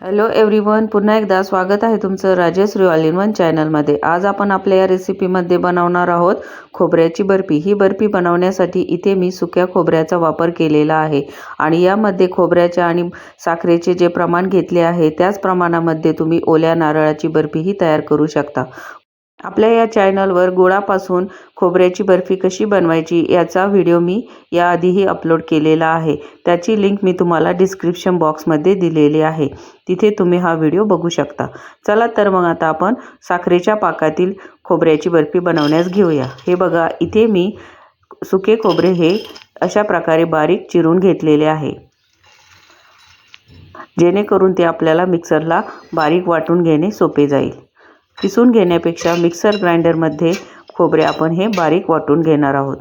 Hello everyone पुन्हा एकदा स्वागत आहे तुमचं राजश्री ऑल इन वन चॅनलमध्ये. आज आपण आपल्या या रेसिपीमध्ये बनवणार आहोत खोबऱ्याची बर्फी. ही बर्फी बनवण्यासाठी इथे मी सुक्या खोबऱ्याचा वापर केलेला आहे आणि यामध्ये खोबऱ्याच्या आणि साखरेचे जे प्रमाण घेतले आहे त्याच प्रमाणामध्ये तुम्ही ओल्या नारळाची बर्फीही तयार करू शकता. आपल्या या चॅनलवर गुळापासून खोबऱ्याची बर्फी कशी बनवायची याचा व्हिडिओ मी याआधीही अपलोड केलेला आहे. त्याची लिंक मी तुम्हाला डिस्क्रिप्शन बॉक्समध्ये दिलेली आहे. तिथे तुम्ही हा व्हिडिओ बघू शकता. चला तर मग आता आपण साखरेच्या पाकातील खोबऱ्याची बर्फी बनवण्यास घेऊया. हे बघा इथे मी सुके खोबरे हे अशा प्रकारे बारीक चिरून घेतलेले आहे. जेणेकरून ते आपल्याला मिक्सरला बारीक वाटून घेणे सोपे जाईल. किसून घेण्यापेक्षा मिक्सर ग्राइंडरमध्ये खोबरे आपण हे बारीक वाटून घेणार आहोत.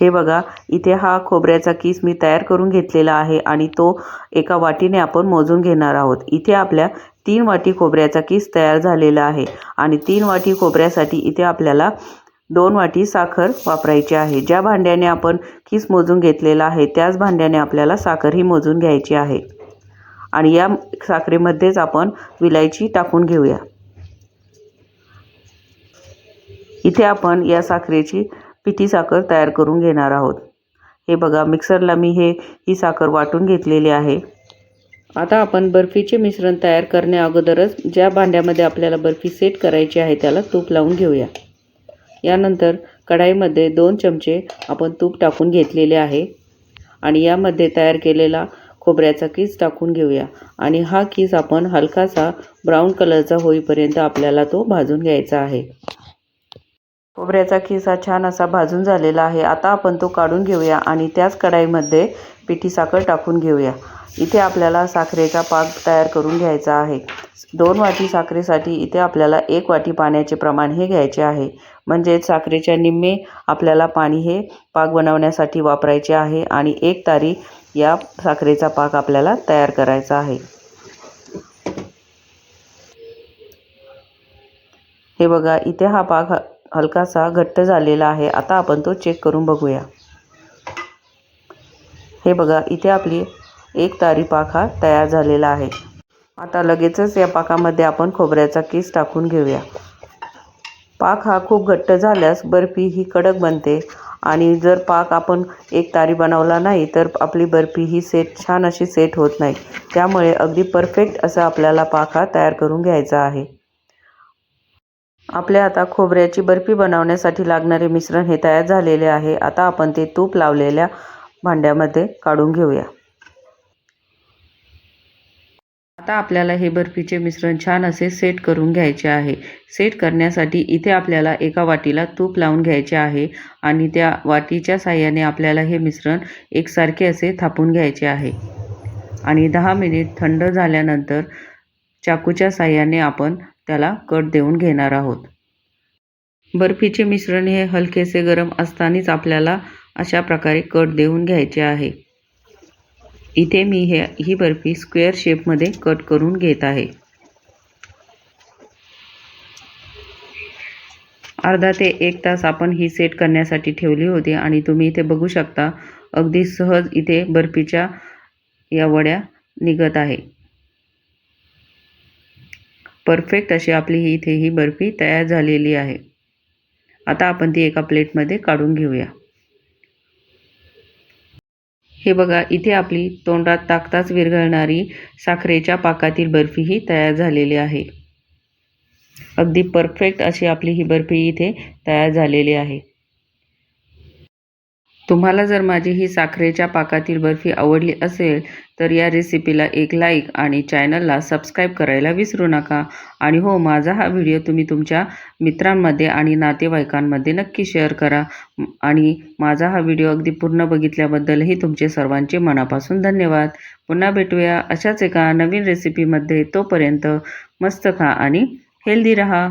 हे बघा इथे हा खोबऱ्याचा किस मी तयार करून घेतलेला आहे आणि तो एका वाटीने आपण मोजून घेणार आहोत. इथे आपल्या तीन वाटी खोबऱ्याचा किस तयार झालेला आहे आणि तीन वाटी खोबऱ्यासाठी इथे आपल्याला दोन वाटी साखर वापरायची आहे. ज्या भांड्याने आपण किस मोजून घेतलेला आहे त्याच भांड्याने आपल्याला साखरही मोजून घ्यायची आहे. आणि या साखरेमध्येच आपण विलायची टाकून घेऊया. इथे आपण या साखरेची पिठी साखर तयार करून घेणार आहोत. हे बघा मिक्सरला मी हे ही साखर वाटून घेतलेली आहे. आता आपण बर्फीचे मिश्रण तयार करण्या अगोदरच ज्या भांड्यामध्ये आपल्याला बर्फी सेट करायची आहे त्याला तूप लावून घेऊया. यानंतर कढाईमध्ये दोन चमचे आपण तूप टाकून घेतलेले आहे. आणि यामध्ये तयार केलेला खोबऱ्याचा किस टाकून घेऊया. आणि हा किस आपण हलकासा ब्राऊन कलरचा होईपर्यंत आपल्याला तो भाजून घ्यायचा आहे. खोबऱ्याचा खिसा छान असा भाजून झालेला आहे. आता आपण तो काढून घेऊया आणि त्याच कढाईमध्ये पिठी साखर टाकून घेऊया. इथे आपल्याला साखरेचा पाक तयार करून घ्यायचा आहे. दोन वाटी साखरेसाठी इथे आपल्याला एक वाटी पाण्याचे प्रमाण हे घ्यायचे आहे. म्हणजेच साखरेच्या निम्मे आपल्याला पाणी हे पाक बनवण्यासाठी वापरायचे आहे आणि एक तारी या साखरेचा पाक आपल्याला तयार करायचा आहे. हे बघा इथे हा पाक हलकासा घट्ट झालेला आहे. आता आपण तो चेक करून बघूया. हे बघा इथे आपली एक तारी पाक हा तयार झालेला आहे. आता लगेचच या पाकामध्ये आपण खोबऱ्याचा किस टाकून घेऊया. पाक हा खूप घट्ट झाल्यास बर्फी ही कडक बनते आणि जर पाक आपण एक तारी बनवला नाही तर आपली बर्फी ही सेट छान अशी सेट होत नाही. त्यामुळे अगदी परफेक्ट असा आपल्याला पाक हा तयार करून घ्यायचा आहे. आपल्या आता खोबऱ्याची बर्फी बनवण्यासाठी लागणारे मिश्रण हे तयार झालेले आहे. आता आपण ते तूप लावलेल्या भांड्यामध्ये काढून घेऊया. आता आपल्याला हे बर्फीचे मिश्रण छान असे सेट करून घ्यायचे आहे. सेट करण्यासाठी इथे आपल्याला एका वाटीला तूप लावून घ्यायचे आहे आणि त्या वाटीच्या साह्याने आपल्याला हे मिश्रण एकसारखे असे थापून घ्यायचे आहे. आणि दहा मिनिट थंड झाल्यानंतर चाकूच्या साह्याने आपण त्याला कट देऊन घेणार आहोत. बर्फीचे मिश्रण हे हलकेसे गरम असतानाच आपल्याला अशा प्रकारे कट देऊन घ्यायचे आहे. इथे मी हे ही बर्फी स्क्वेअर शेपमध्ये कट करून घेत आहे. अर्धा ते एक तास आपण ही सेट करण्यासाठी ठेवली होती आणि तुम्ही इथे बघू शकता अगदी सहज इथे बर्फीच्या या वड्या निघत आहे. परफेक्ट अशी आपली ही इथे ही बर्फी तयार झालेली आहे. आता आपण ती एका प्लेटमध्ये काढून घेऊया. हे बघा इथे आपली तोंडात टाकताच विरघळणारी साखरेच्या पाकातील बर्फी ही तयार झालेली आहे. अगदी परफेक्ट अशी आपली ही बर्फी इथे तयार झालेली आहे. तुम्हाला जर माझी ही साखरेच्या पाकातील बर्फी आवडली असेल तर या रेसिपीला एक लाईक आणि चॅनलला सबस्क्राईब करायला विसरू नका. आणि हो माझा हा व्हिडिओ तुम्ही तुमच्या मित्रांमध्ये आणि नातेवाईकांमध्ये नक्की शेअर करा. आणि माझा हा व्हिडिओ अगदी पूर्ण बघितल्याबद्दलही तुमचे सर्वांचे मनापासून धन्यवाद. पुन्हा भेटूया अशाच एका नवीन रेसिपीमध्ये तोपर्यंत मस्त खा आणि हेल्दी रहा.